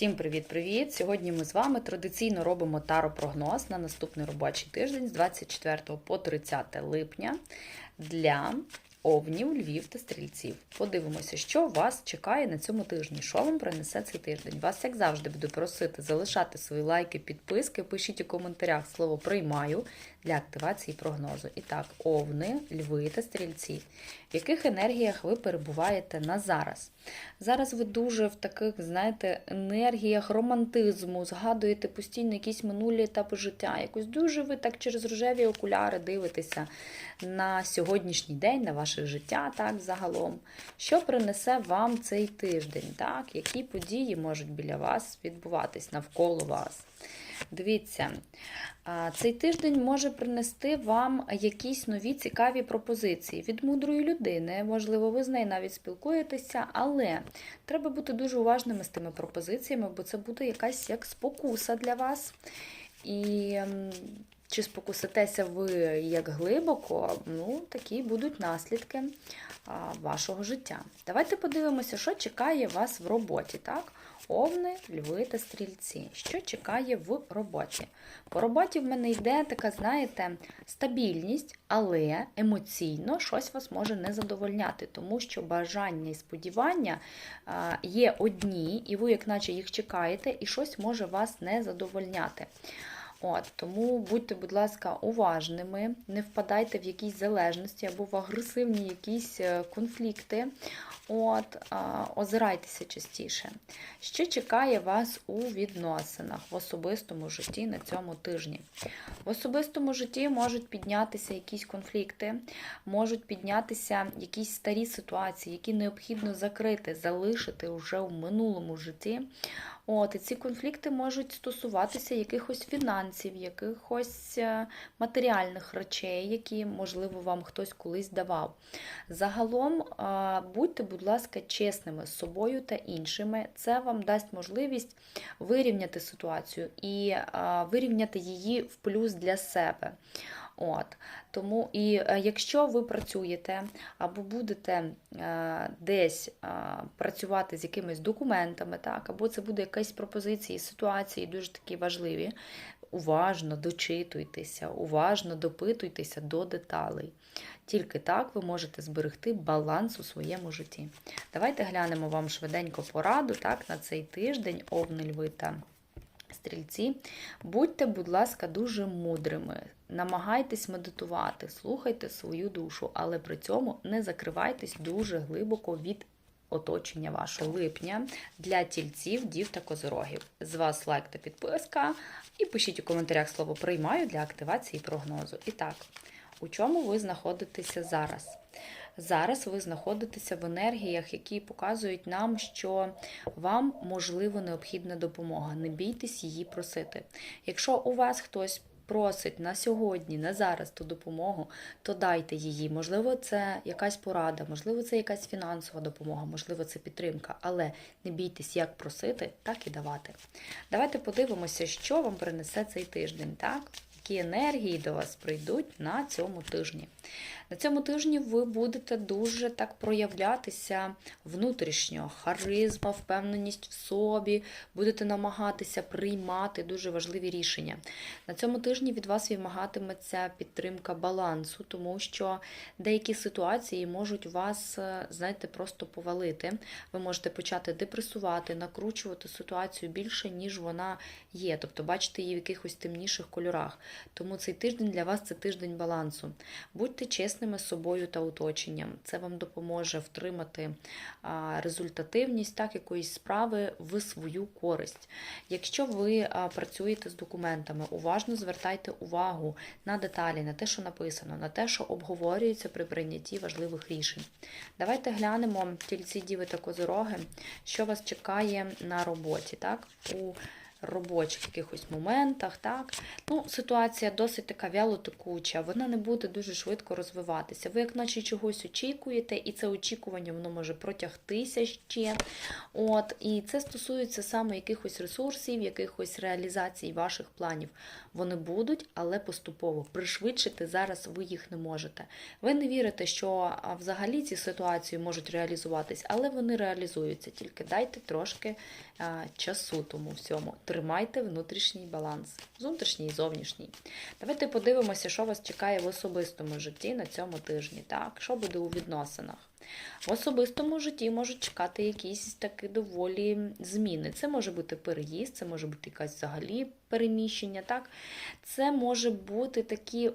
Всім привіт-привіт! Сьогодні ми з вами традиційно робимо таро-прогноз на наступний робочий тиждень з 24 по 30 липня для овнів, львів та стрільців. Подивимося, що вас чекає на цьому тижні. Що вам принесе цей тиждень? Вас, як завжди, буду просити залишати свої лайки, підписки. Пишіть у коментарях слово приймаю для активації прогнозу. І так, овни, льви та стрільці. В яких енергіях ви перебуваєте на зараз? Зараз ви дуже в таких, знаєте, енергіях романтизму, згадуєте постійно якісь минулі етапи життя. Якось дуже ви так через рожеві окуляри дивитеся на сьогоднішній день, на ваше життя, так, загалом. Що принесе вам цей тиждень? так? Які події можуть біля вас відбуватись навколо вас? Дивіться, цей тиждень може принести вам якісь нові цікаві пропозиції від мудрої людини. Можливо, ви з нею навіть спілкуєтеся, але треба бути дуже уважними з тими пропозиціями, бо це буде якась як спокуса для вас. І чи спокуситеся ви як глибоко, ну, такі будуть наслідки вашого життя. Давайте подивимося, що чекає вас в роботі. так? Овни, льви та стрільці. Що чекає в роботі? По роботі в мене йде така, знаєте, стабільність, але емоційно щось вас може не задовольняти, тому що бажання і сподівання є одні, і ви, як наче, їх чекаєте, і щось може вас не задовольняти. От, Тому будьте, будь ласка, уважними, не впадайте в якісь залежності або в агресивні якісь е, конфлікти. От, Озирайтеся частіше. Що чекає вас у відносинах в особистому житті на цьому тижні? В особистому житті можуть піднятися якісь конфлікти, можуть піднятися якісь старі ситуації, які необхідно закрити, залишити вже в минулому житті. От, і ці конфлікти можуть стосуватися якихось фінансів, якихось е, матеріальних речей, які, можливо, вам хтось колись давав. Загалом, е, будьте, будь ласка, чесними з собою та іншими. Це вам дасть можливість вирівняти ситуацію і е, вирівняти її в плюс для себе. От. Тому і е, якщо ви працюєте або будете е, десь е, працювати з якимись документами, так, або це буде якась пропозиції, ситуації дуже такі важливі, уважно дочитуйтеся, уважно допитуйтеся до деталей. Тільки так ви можете зберегти баланс у своєму житті. Давайте глянемо вам швиденько пораду так, на цей тиждень, овни льви та стрільці. Будьте, будь ласка, дуже мудрими. Намагайтесь медитувати, слухайте свою душу, але при цьому не закривайтесь дуже глибоко від оточення вашого липня для тільців, дів та козорогів. З вас лайк та підписка. І пишіть у коментарях слово приймаю для активації прогнозу. І так, у чому ви знаходитеся зараз? Зараз ви знаходитеся в енергіях, які показують нам, що вам можливо необхідна допомога. Не бійтесь її просити. Якщо у вас хтось просить на сьогодні, на зараз ту допомогу, то дайте її. Можливо, це якась порада, можливо, це якась фінансова допомога, можливо, це підтримка, але не бійтесь як просити, так і давати. Давайте подивимося, що вам принесе цей тиждень, так? Які енергії до вас прийдуть на цьому тижні. На цьому тижні ви будете дуже так проявлятися внутрішньо, харизма, впевненість в собі, будете намагатися приймати дуже важливі рішення. На цьому тижні від вас вимагатиметься підтримка балансу, тому що деякі ситуації можуть вас, е, знаєте, просто повалити. Ви можете почати депресувати, накручувати ситуацію більше, ніж вона є. Тобто бачите її в якихось темніших кольорах. Тому цей тиждень для вас це тиждень балансу. Будьте чесними з собою та оточенням. Це вам допоможе втримати результативність так якоїсь справи в свою користь. Якщо ви працюєте з документами, уважно звертайте увагу на деталі, на те, що написано, на те, що обговорюється при прийнятті важливих рішень. Давайте глянемо тільці діви та козороги, що вас чекає на роботі. так? У робочих якихось моментах. Так? Ну, Ситуація досить така вялотекуча, вона не буде дуже швидко розвиватися. Ви, як наче чогось очікуєте, і це очікування воно може протягтися ще. От, І це стосується саме якихось ресурсів, якихось реалізацій ваших планів. Вони будуть, але поступово. Пришвидшити зараз ви їх не можете. Ви не вірите, що взагалі ці ситуації можуть реалізуватись, але вони реалізуються. Тільки дайте трошки а, часу тому всьому. Тримайте внутрішній баланс, внутрішній і зовнішній. Давайте подивимося, що вас чекає в особистому житті на цьому тижні. Так, що буде у відносинах. В особистому житті можуть чекати якісь такі доволі зміни. Це може бути переїзд, це може бути якась взагалі переміщення. так? Це може бути такі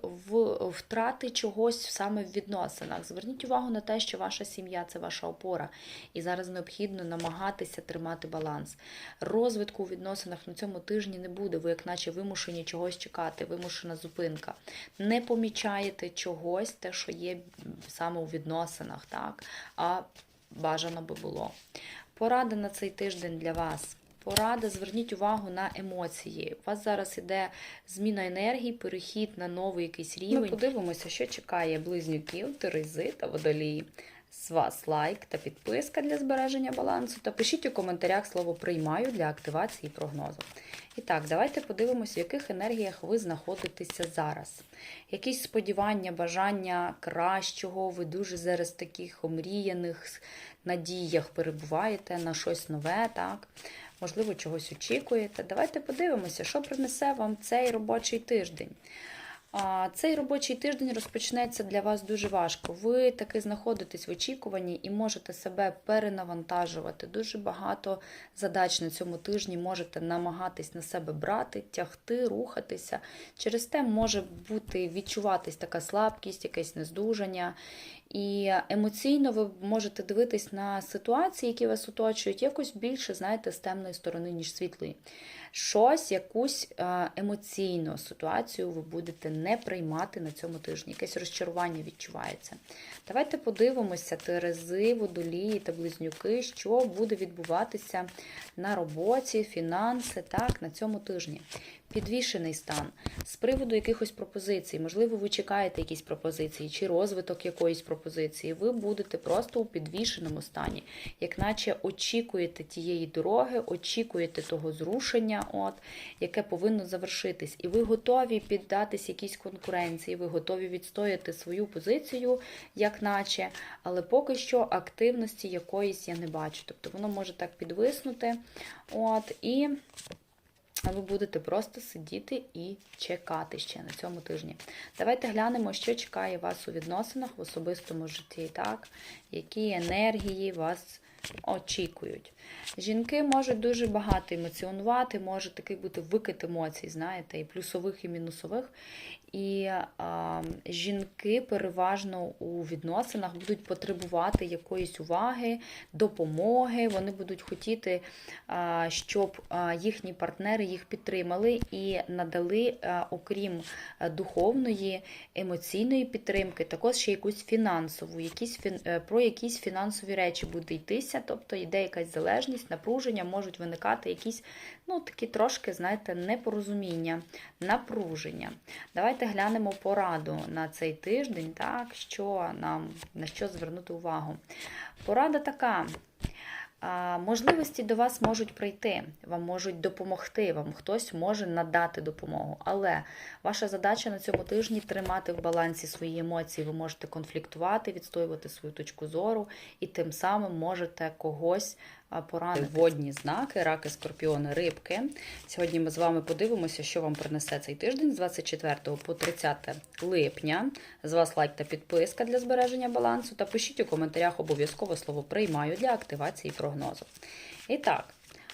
втрати чогось саме в відносинах. Зверніть увагу на те, що ваша сім'я це ваша опора, і зараз необхідно намагатися тримати баланс. Розвитку у відносинах на цьому тижні не буде. Ви, як наче, вимушені чогось чекати, вимушена зупинка. Не помічаєте чогось, те, що є саме у відносинах, так? А бажано би було. Порада на цей тиждень для вас. Порада, зверніть увагу на емоції. У вас зараз іде зміна енергії, перехід на новий якийсь рівень. Ми подивимося, що чекає близнюків, терези та водолії. З вас лайк та підписка для збереження балансу. Та пишіть у коментарях слово приймаю для активації прогнозу. І так, давайте подивимося, в яких енергіях ви знаходитеся зараз. Якісь сподівання, бажання кращого, ви дуже зараз таких омріяних надіях перебуваєте на щось нове, так? Можливо, чогось очікуєте. Давайте подивимося, що принесе вам цей робочий тиждень. Цей робочий тиждень розпочнеться для вас дуже важко. Ви таки знаходитесь в очікуванні і можете себе перенавантажувати. Дуже багато задач на цьому тижні можете намагатись на себе брати, тягти, рухатися. Через те може бути відчуватись така слабкість, якесь нездужання. І емоційно ви можете дивитись на ситуації, які вас оточують, якось більше, знаєте, з темної сторони, ніж світлої. Щось, якусь е, емоційну ситуацію ви будете не приймати на цьому тижні. Якесь розчарування відчувається. Давайте подивимося терези, водолії та близнюки, що буде відбуватися на роботі, фінанси, так, на цьому тижні. Підвішений стан з приводу якихось пропозицій. Можливо, ви чекаєте якісь пропозиції чи розвиток якоїсь пропозиції. Ви будете просто у підвішеному стані, як наче очікуєте тієї дороги, очікуєте того зрушення, от, яке повинно завершитись. І ви готові піддатись якійсь конкуренції, ви готові відстояти свою позицію, як наче, але поки що активності якоїсь я не бачу. Тобто воно може так підвиснути. От, і а ви будете просто сидіти і чекати ще на цьому тижні. Давайте глянемо, що чекає вас у відносинах в особистому житті, так? Які енергії вас очікують. Жінки можуть дуже багато емоціонувати, може такий бути викид емоцій, знаєте, і плюсових, і мінусових. І а, жінки переважно у відносинах будуть потребувати якоїсь уваги, допомоги. Вони будуть хотіти, а, щоб їхні партнери їх підтримали і надали, а, окрім духовної, емоційної підтримки, також ще якусь фінансову, якісь, е, про якісь фінансові речі буде йтися, тобто йде якась залежність, напруження, можуть виникати якісь, ну, такі трошки, знаєте, непорозуміння, напруження. Давайте глянемо пораду на цей тиждень, так, що нам, на що звернути увагу. Порада така. Можливості до вас можуть прийти, вам можуть допомогти, вам хтось може надати допомогу. Але ваша задача на цьому тижні тримати в балансі свої емоції. Ви можете конфліктувати, відстоювати свою точку зору, і тим самим можете когось а, поранити. Водні знаки, раки, скорпіони, рибки. Сьогодні ми з вами подивимося, що вам принесе цей тиждень з 24 по 30 липня. З вас лайк та підписка для збереження балансу. Та пишіть у коментарях обов'язково слово приймаю для активації прогнозу. І так.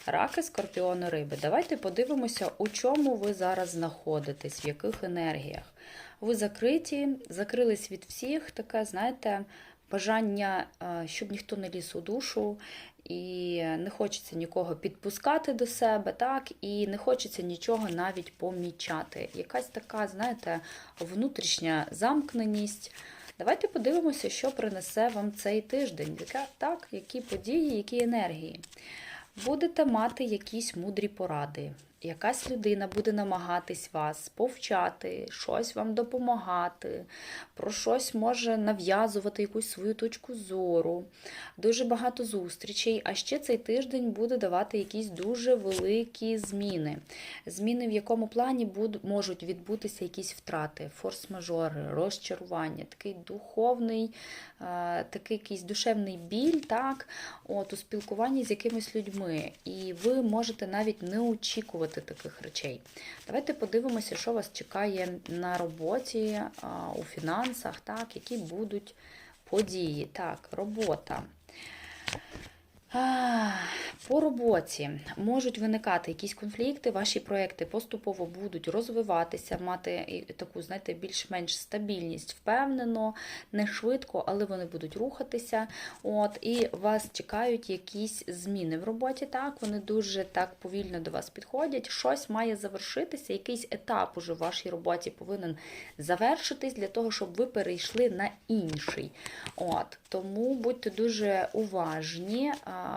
Раки, скорпіони, риби. Давайте подивимося, у чому ви зараз знаходитесь, в яких енергіях. Ви закриті, закрились від всіх, таке, знаєте, бажання, е, щоб ніхто не ліз у душу, і не хочеться нікого підпускати до себе, так, і не хочеться нічого навіть помічати. Якась така, знаєте, внутрішня замкненість. Давайте подивимося, що принесе вам цей тиждень. Так, які події, які енергії. Будете мати якісь мудрі поради, якась людина буде намагатись вас повчати, щось вам допомагати, про щось може нав'язувати якусь свою точку зору, дуже багато зустрічей. А ще цей тиждень буде давати якісь дуже великі зміни. Зміни, в якому плані буд- можуть відбутися якісь втрати, форс-мажори, розчарування, такий духовний, е, такий якийсь душевний біль, так, от, у спілкуванні з якимись людьми. І ви можете навіть не очікувати таких речей. Давайте подивимося, що вас чекає на роботі, у фінансах, так, які будуть події. Так, робота. По роботі можуть виникати якісь конфлікти, ваші проекти поступово будуть розвиватися, мати таку, знаєте, більш-менш стабільність впевнено, не швидко, але вони будуть рухатися. От, і вас чекають якісь зміни в роботі. Так, вони дуже так повільно до вас підходять. Щось має завершитися, якийсь етап уже в вашій роботі повинен завершитись для того, щоб ви перейшли на інший. От, тому будьте дуже уважні,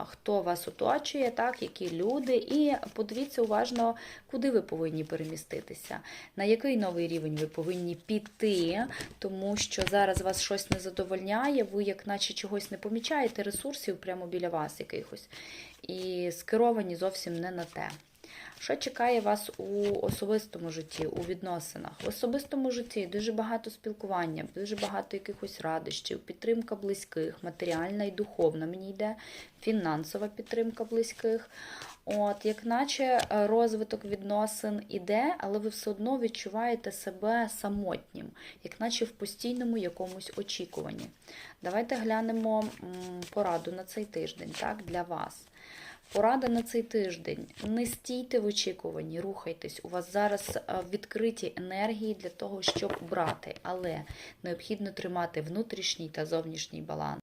хто вас оточує, так, які люди, і подивіться уважно, куди ви повинні переміститися, на який новий рівень ви повинні піти, тому що зараз вас щось не задовольняє, ви як наче чогось не помічаєте, ресурсів прямо біля вас якихось, і скеровані зовсім не на те. Що чекає вас у особистому житті, у відносинах? В особистому житті дуже багато спілкування, дуже багато якихось радощів, підтримка близьких, матеріальна і духовна. Мені йде фінансова підтримка близьких. От, як наче е, розвиток відносин іде, але ви все одно відчуваєте себе самотнім, як наче в постійному якомусь очікуванні. Давайте глянемо пораду на цей тиждень, так, для вас. Порада на цей тиждень. Не стійте в очікуванні, рухайтесь. У вас зараз е, відкриті енергії для того, щоб брати, але необхідно тримати внутрішній та зовнішній баланс.